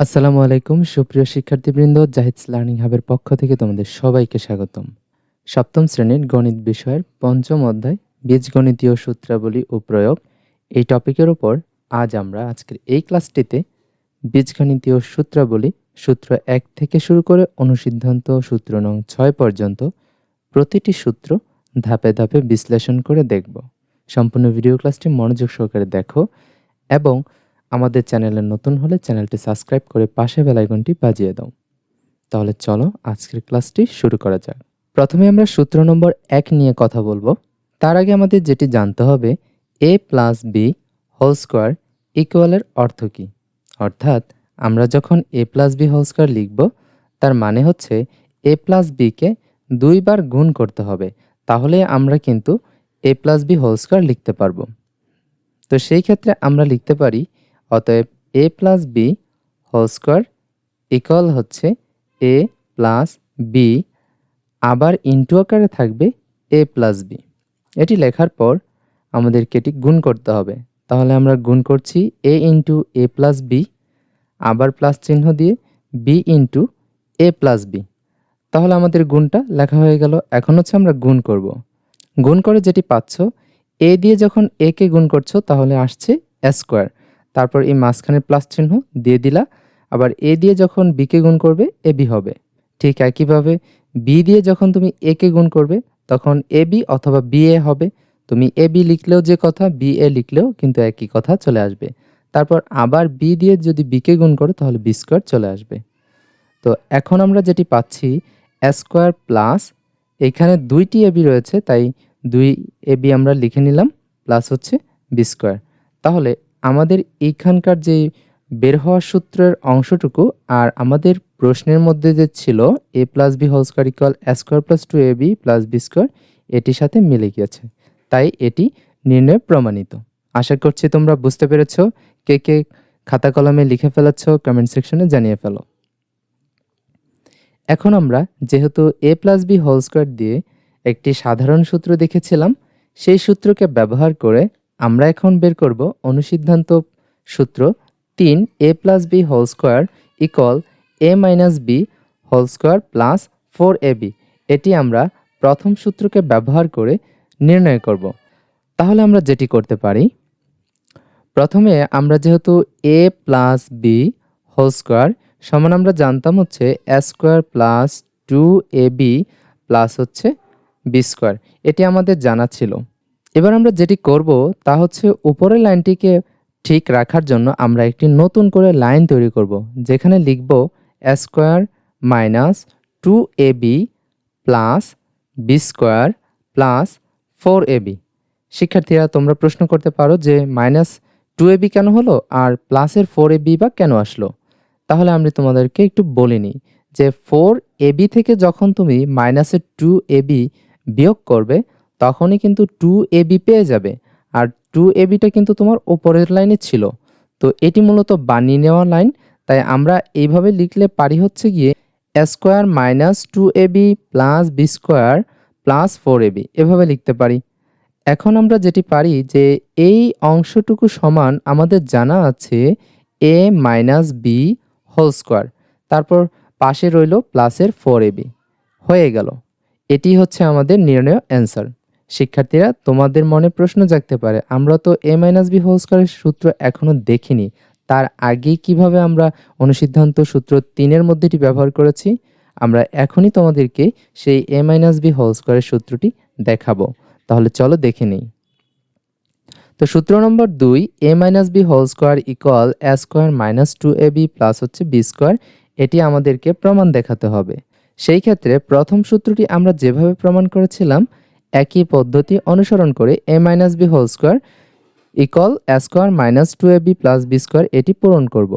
আসসালামু আলাইকুম, সুপ্রিয় শিক্ষার্থীবৃন্দ জাহিদস লার্নিং হাবের পক্ষ থেকে তোমাদের সবাইকে স্বাগতম। সপ্তম শ্রেণির গণিত বিষয়ের পঞ্চম অধ্যায়, বীজগণিতীয় সূত্রাবলী ও প্রয়োগ। এই টপিকের ওপর আজ আমরা আজকের এই ক্লাসটিতে বীজগণিতীয় সূত্রাবলী, সূত্র এক থেকে শুরু করে অনুসিদ্ধান্ত সূত্র নং ছয় পর্যন্ত প্রতিটি সূত্র ধাপে ধাপে বিশ্লেষণ করে দেখব। সম্পূর্ণ ভিডিও ক্লাসটি মনোযোগ সহকারে দেখো এবং আমাদের চ্যানেলে নতুন হলে চ্যানেলটি সাবস্ক্রাইব করে পাশে বেলাইকনটি বাজিয়ে দাও। তাহলে চলো আজকের ক্লাসটি শুরু করা যাক। প্রথমে আমরা সূত্র নম্বর এক নিয়ে কথা বলব। তার আগে আমাদের যেটি জানতে হবে A plus B whole square ইকুয়ালের অর্থ কী? অর্থাৎ আমরা যখন A plus B whole square লিখব, তার মানে হচ্ছে এ প্লাস বিকে দুইবার গুণ করতে হবে। তাহলে আমরা কিন্তু A plus B whole square লিখতে পারব। তো সেই ক্ষেত্রে আমরা লিখতে পারি অতএব A plus B whole square equal হচ্ছে এ প্লাস বি আবার ইন্টু আকারে থাকবে এ প্লাস বি এটি লেখার পর আমাদেরকে এটি গুণ করতে হবে। তাহলে আমরা গুণ করছি A into A plus B আবার প্লাস চিহ্ন দিয়ে B into A plus B তাহলে আমাদের গুণটা লেখা হয়ে গেল। এখন হচ্ছে আমরা গুণ করব। গুণ করে যেটি পাচ্ছ এ দিয়ে যখন এ কে গুণ করছ, তাহলে আসছে স্কোয়ার তারপর এই মাঝখানের প্লাস চিহ্ন দিয়ে দিলা। আবার এ দিয়ে যখন বিকে গুণ করবে, এ বি হবে। ঠিক একইভাবে বি দিয়ে যখন তুমি এ কে গুণ করবে, তখন এ বি অথবা বি এ হবে। তুমি এ বি লিখলেও যে কথা বি এ লিখলেও কিন্তু একই কথা চলে আসবে। তারপর আবার বি দিয়ে যদি বিকে গুণ করো, তাহলে বি স্কোয়ার চলে আসবে। তো এখন আমরা যেটি পাচ্ছি স্কোয়ার প্লাস এখানে দুইটি এবি রয়েছে, তাই দুই এবি আমরা লিখে নিলাম প্লাস হচ্ছে বি স্কোয়ার তাহলে আমাদের এইখানকার যে বের হওয়ার সূত্রের অংশটুকু আর আমাদের প্রশ্নের মধ্যে যে ছিল A plus B whole square equal square plus two A B plus B square, এটির সাথে মিলে গিয়েছে। তাই এটি নির্ণয় প্রমাণিত। আশা করছি তোমরা বুঝতে পেরেছ। কে কে খাতা কলমে লিখে ফেলাচ্ছ কমেন্ট সেকশনে জানিয়ে ফেলো। এখন আমরা যেহেতু A plus B whole square দিয়ে একটি সাধারণ সূত্র দেখেছিলাম, সেই সূত্রকে ব্যবহার করে আমরা এখন বের করব অনুসিদ্ধান্ত সূত্র তিন A plus B whole square equal A minus B whole square plus four A B এটি আমরা প্রথম সূত্রকে ব্যবহার করে নির্ণয় করব। তাহলে আমরা যেটি করতে পারি, প্রথমে আমরা যেহেতু A plus B whole square সমান আমরা জানতাম হচ্ছে A square plus two A B plus হচ্ছে বি স্কোয়ার এটি আমাদের জানা ছিল। এবার আমরা যেটি করব তা হচ্ছে উপরের লাইনটিকে ঠিক রাখার জন্য আমরা একটি নতুন করে লাইন তৈরি করব, যেখানে লিখব square minus two A B plus B square plus four A B. শিক্ষার্থীরা, তোমরা প্রশ্ন করতে পারো যে মাইনাস টু এ বি কেন হলো আর প্লাসের ফোর এ বি বা কেন আসলো? তাহলে আমি তোমাদেরকে একটু বলে নিই যে ফোর এ বি থেকে যখন তুমি মাইনাসের টু এ বি বিয়োগ করবে তখনই কিন্তু টু এ বি পেয়ে যাবে। আর টু এ বিটা কিন্তু তোমার ওপরের লাইনে ছিল। তো এটি মূলত বানিয়ে নেওয়া লাইন তাই আমরা এইভাবে লিখলে পারি হচ্ছে গিয়ে square minus two A B plus B square plus four A B এভাবে লিখতে পারি। এখন আমরা যেটি পারি যে এই অংশটুকু সমান আমাদের জানা আছে A minus B whole square তারপর পাশে রইল প্লাসের ফোর এ বি হয়ে গেল। এটি হচ্ছে আমাদের নির্ণয় অ্যান্সার শিক্ষার্থীরা, তোমাদের মনে প্রশ্ন জাগতে পারে, আমরা তো এ মাইনাস বি হোল স্কোয়ারের সূত্র এখনও দেখিনি। তার আগে কীভাবে আমরা অনুসিদ্ধান্ত সূত্র তিনের মধ্যেটি ব্যবহার করেছি? আমরা এখনই তোমাদেরকে সেই এ মাইনাস বি হোল স্কোয়ারের সূত্রটি দেখাবো। তাহলে চলো দেখে নিই। তো সূত্র নম্বর দুই A minus B whole square equal A square minus two A B plus হচ্ছে বি স্কোয়ার এটি আমাদেরকে প্রমাণ দেখাতে হবে। সেই ক্ষেত্রে প্রথম সূত্রটি আমরা যেভাবে প্রমাণ করেছিলাম একই পদ্ধতি অনুসরণ করে A minus B whole square equal A square minus two A B plus B square এটি পূরণ করব।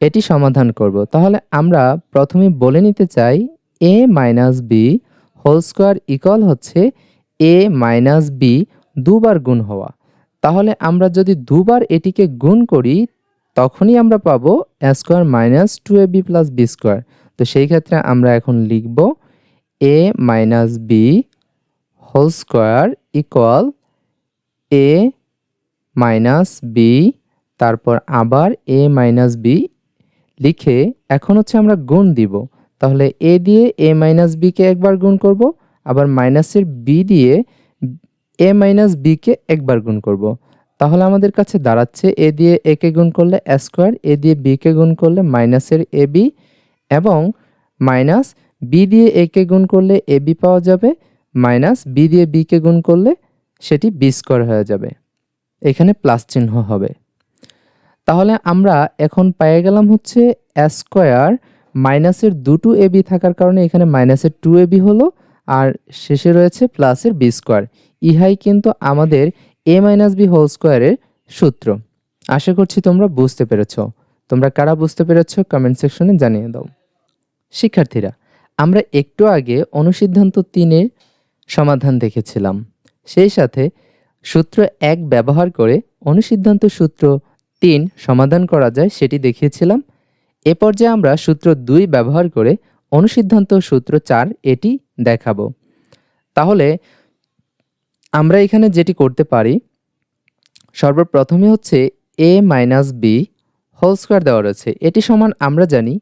এটি সমাধান করব। তাহলে আমরা প্রথমে বলে নিতে চাই A minus B whole square equal হচ্ছে এ মাইনাস বি দুবার গুণ হওয়া। তাহলে আমরা যদি দুবার এটিকে গুণ করি, তখনই আমরা পাবো A square minus two A B plus B square তো সেই ক্ষেত্রে আমরা এখন লিখব A minus B whole square equal A minus B তারপর আবার এ মাইনাস বি লিখে এখন হচ্ছে আমরা গুণ দিব। তাহলে এ দিয়ে এ মাইনাস বিকে একবার গুণ করব, আবার মাইনাসের বি দিয়ে এ মাইনাস বিকে একবার গুণ করব। তাহলে আমাদের কাছে দাঁড়াচ্ছে এ দিয়ে একে গুণ করলে এ স্কোয়ার এ দিয়ে বিকে গুণ করলে মাইনাসের এ বি এবং মাইনাস বি দিয়ে একে গুণ করলে এ বি পাওয়া যাবে। মাইনাস বি দিয়ে বিকে গুণ করলে সেটি বি স্কোয়ার হয়ে যাবে। এখানে প্লাস চিহ্ন হবে। তাহলে আমরা এখন পেয়ে গেলাম হচ্ছে স্কোয়ার মাইনাসের দুটো এ বি থাকার কারণে এখানে মাইনাসের টু এ বি হলো আর শেষে রয়েছে প্লাসের বি স্কোয়ার। ইহাই কিন্তু আমাদের এ মাইনাস বি হোল স্কোয়ারের সূত্র। আশা করছি তোমরা বুঝতে পেরেছ। তোমরা কারা বুঝতে পেরেছ কমেন্ট সেকশনে জানিয়ে দাও। শিক্ষার্থীরা, আমরা একটু আগে অনুসিদ্ধান্ত তিনের সমাধান দেখেছিলাম। সেই সাথে সূত্র এক ব্যবহার করে অনুসিদ্ধান্ত সূত্র তিন সমাধান করা যায় সেটি দেখিয়েছিলাম। এ পর্যায়ে আমরা সূত্র দুই ব্যবহার করে অনুসিদ্ধান্ত সূত্র চার এটি দেখাবো। তাহলে আমরা এখানে যেটি করতে পারি, সর্বপ্রথমে হচ্ছে A minus B whole square দেওয়া রয়েছে। এটি সমান আমরা জানি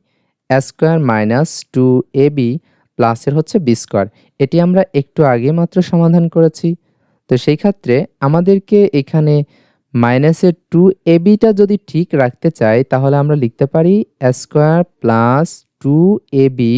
square minus two A B প্লাসের হচ্ছে বি স্কোয়ার। এটি আমরা একটু আগে মাত্র সমাধান করেছি। তো সেই ক্ষেত্রে আমাদেরকে এখানে মাইনাসের টু এ বিটা যদি ঠিক রাখতে চাই, তাহলে আমরা লিখতে পারি square plus two A B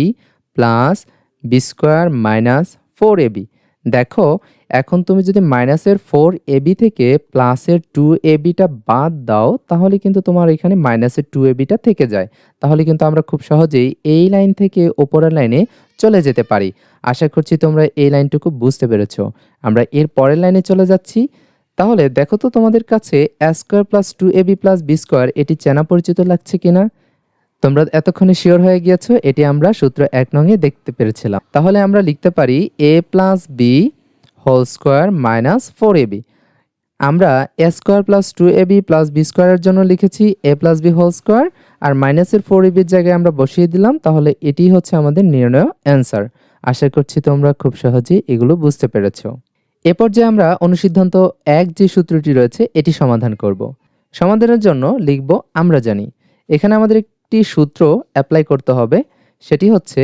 plus B square minus four A B. দেখো, এখন তুমি যদি মাইনাসের ফোর এবি থেকে প্লাসের টু এবিটা বাদ দাও, তাহলে কিন্তু তোমার এখানে মাইনাসের টু এবিটা থেকে যায়। তাহলে কিন্তু আমরা খুব সহজেই এই লাইন থেকে ওপরের লাইনে চলে যেতে পারি। আশা করছি তোমরা এই লাইনটুকু বুঝতে পেরেছ। আমরা এর পরের লাইনে চলে যাচ্ছি। তাহলে দেখো তো তোমাদের কাছে A square plus two A B plus B square এটি চেনা পরিচিত লাগছে কিনা? তোমরা এতক্ষণে শিওর হয়ে গিয়েছো, এটি আমরা সূত্র এক নঙে দেখতে পেরেছিলাম। তাহলে আমরা লিখতে পারি A plus B whole square minus four A B আমরা A square plus two A B plus B স্কোয়ারের জন্য লিখেছি A plus B whole square আর মাইনাসের ফোর এ বির জায়গায় আমরা বসিয়ে দিলাম, তাহলে এটি হচ্ছে আমাদের নির্ণয় অ্যান্সার আশা করছি তোমরা খুব সহজেই এগুলো বুঝতে পেরেছ। এ পর্যায়ে আমরা অনুসিদ্ধান্ত এক যে সূত্রটি রয়েছে, এটি সমাধান করব। সমাধানের জন্য লিখব, আমরা জানি। এখানে আমাদের একটি সূত্র অ্যাপ্লাই করতে হবে, সেটি হচ্ছে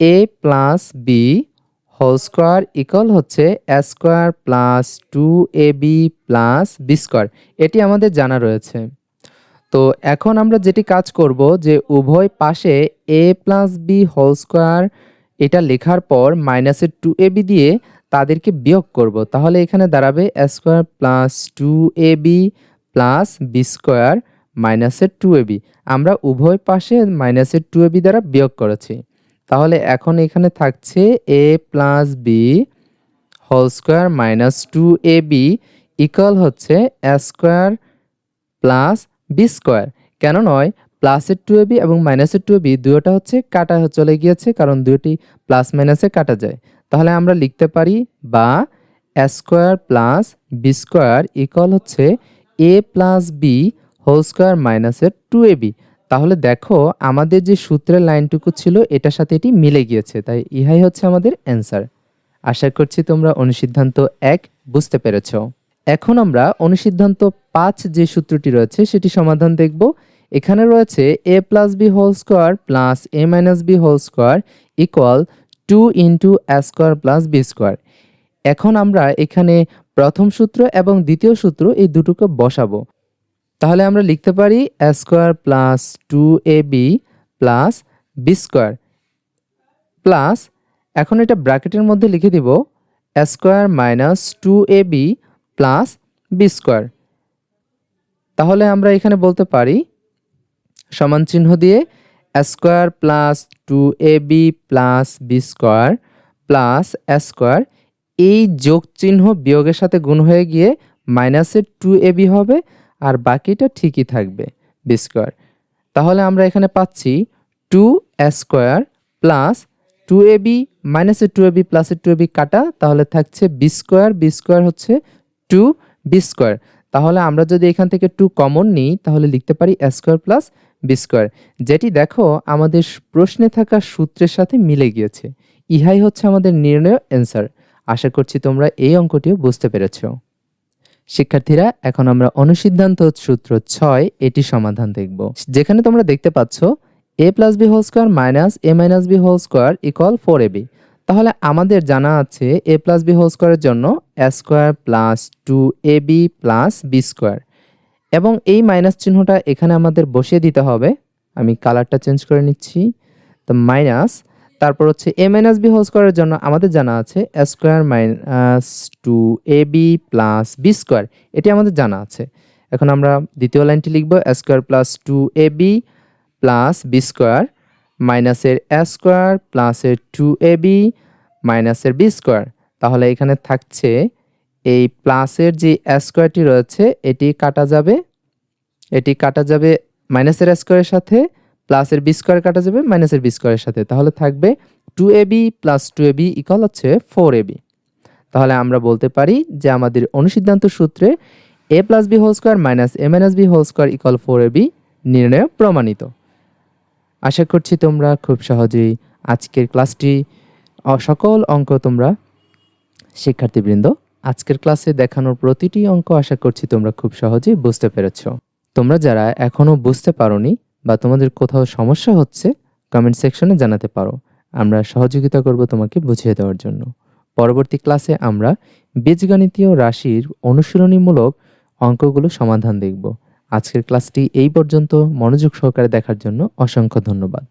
A plus B whole square equal হচ্ছে A square plus two A B plus B square এটি আমাদের জানা রয়েছে। তো এখন আমরা যেটি কাজ করব যে উভয় পাশে A plus B whole square এটা লেখার পর মাইনাসের টু এ বি দিয়ে তাদেরকে বিয়োগ করব। তাহলে এখানে দাঁড়াবে A square plus two A B plus B square মাইনাসের টু এ বি আমরা উভয় পাশে মাইনাসের টু এ বি দ্বারা বিয়োগ করেছি। তাহলে এখন এখানে থাকছে A plus B whole square minus two A B equal হচ্ছে A square plus B square কেন নয়? প্লাসের টু এবি এবং মাইনাসের টু এবি দুয়োটা হচ্ছে কাটা চলে গিয়েছে, কারণ দুটি প্লাস মাইনাসে কাটা যায়। তাহলে আমরা লিখতে পারি বা A square plus B square equal হচ্ছে A plus B whole square মাইনাসের টু এবি তাহলে দেখো আমাদের যে সূত্রের লাইনটুকু ছিল, এটার সাথে এটি মিলে গিয়েছে। তাই ইহাই হচ্ছে আমাদের অ্যান্সার আশা করছি তোমরা অনুসিদ্ধান্ত এক বুঝতে পেরেছ। এখন আমরা অনুসিদ্ধান্ত পাঁচ যে সূত্রটি রয়েছে, সেটি সমাধান দেখব। এখানে রয়েছে A plus B whole square plus A minus B whole square equal two into A square plus B square এখন আমরা এখানে প্রথম সূত্র এবং দ্বিতীয় সূত্র এই দুটোকে বসাবো। তাহলে আমরা লিখতে পারি A square plus two A B plus B square. Plus এখন এটা ব্র্যাকেটের মধ্যে লিখে দিব A square minus two A B plus B square. তাহলে আমরা এখানে বলতে পারি সমান চিহ্ন দিয়ে square plus two A B plus B square plus square এই যোগ চিহ্ন বিয়োগের সাথে গুণ হয়ে গিয়ে মাইনাসের টু এ বি হবে আর বাকিটা ঠিকই থাকবে বি স্কোয়ার তাহলে আমরা এখানে পাচ্ছি two square plus two A B মাইনাসের টু এ বি প্লাসের টু এ বি কাটা, তাহলে থাকছে বি স্কোয়ার বি স্কোয়ার হচ্ছে টু বি স্কোয়ার তাহলে আমরা যদি এখান থেকে টু কমন নিই, তাহলে লিখতে পারি স্কোয়ার প্লাস বি স্কোয়ার যেটি দেখো আমাদের প্রশ্নে থাকা সূত্রের সাথে মিলে গিয়েছে। ইহাই হচ্ছে আমাদের নির্ণয় অ্যান্সার আশা করছি তোমরা এই অঙ্কটিও বুঝতে পেরেছ। শিক্ষার্থীরা, এখন আমরা অনুসিদ্ধান্ত সূত্র ছয়, এটি সমাধান দেখব। যেখানে তোমরা দেখতে পাচ্ছ A plus B whole square minus A minus B whole square equal four A B তাহলে আমাদের জানা আছে এ প্লাস বি হোল স্কোয়ারের জন্য A square plus two A B plus B square এবং এই মাইনাস চিহ্নটা এখানে আমাদের বসিয়ে দিতে হবে। আমি কালারটা চেঞ্জ করে নিচ্ছি। তো মাইনাস তারপর হচ্ছে এ মাইনাস বি হোল স্কোয়ারের জন্য আমাদের জানা আছে A square minus two A B plus B square এটি আমাদের জানা আছে। এখন আমরা দ্বিতীয় লাইনটি লিখব A square plus two A B plus B square মাইনাসের এ স্কোয়ার প্লাসের টু এ বি মাইনাসের বি স্কোয়ার তাহলে এখানে থাকছে এই প্লাসের যে স্কোয়ারটি রয়েছে, এটি কাটা যাবে, এটি কাটা যাবে মাইনাসের স্কোয়ারের সাথে প্লাসের বি স্কোয়ার কাটা যাবে মাইনাসের বি স্কোয়ারের সাথে। তাহলে থাকবে two A B plus two A B equal হচ্ছে ফোর এ বি তাহলে আমরা বলতে পারি যে আমাদের অনুসিদ্ধান্ত সূত্রে A plus B whole square minus A minus B whole square equal four A B নির্ণয় প্রমাণিত। আশা করছি তোমরা খুব সহজেই আজকের ক্লাসটি সকল অঙ্ক তোমরা শিক্ষার্থীবৃন্দ, আজকের ক্লাসে দেখানোর প্রতিটি অঙ্ক আশা করছি তোমরা খুব সহজেই বুঝতে পেরেছ। তোমরা যারা এখনও বুঝতে পারোনি বা তোমাদের কোথাও সমস্যা হচ্ছে কমেন্ট সেকশনে জানাতে পারো। আমরা সহযোগিতা করব তোমাকে বুঝিয়ে দেওয়ার জন্য। পরবর্তী ক্লাসে আমরা বীজগণিতীয় রাশির অনুশীলনীমূলক অঙ্কগুলো সমাধান দেখব। আজকের ক্লাসটি এই পর্যন্ত। মনোযোগ সহকারে দেখার জন্য অসংখ্য ধন্যবাদ।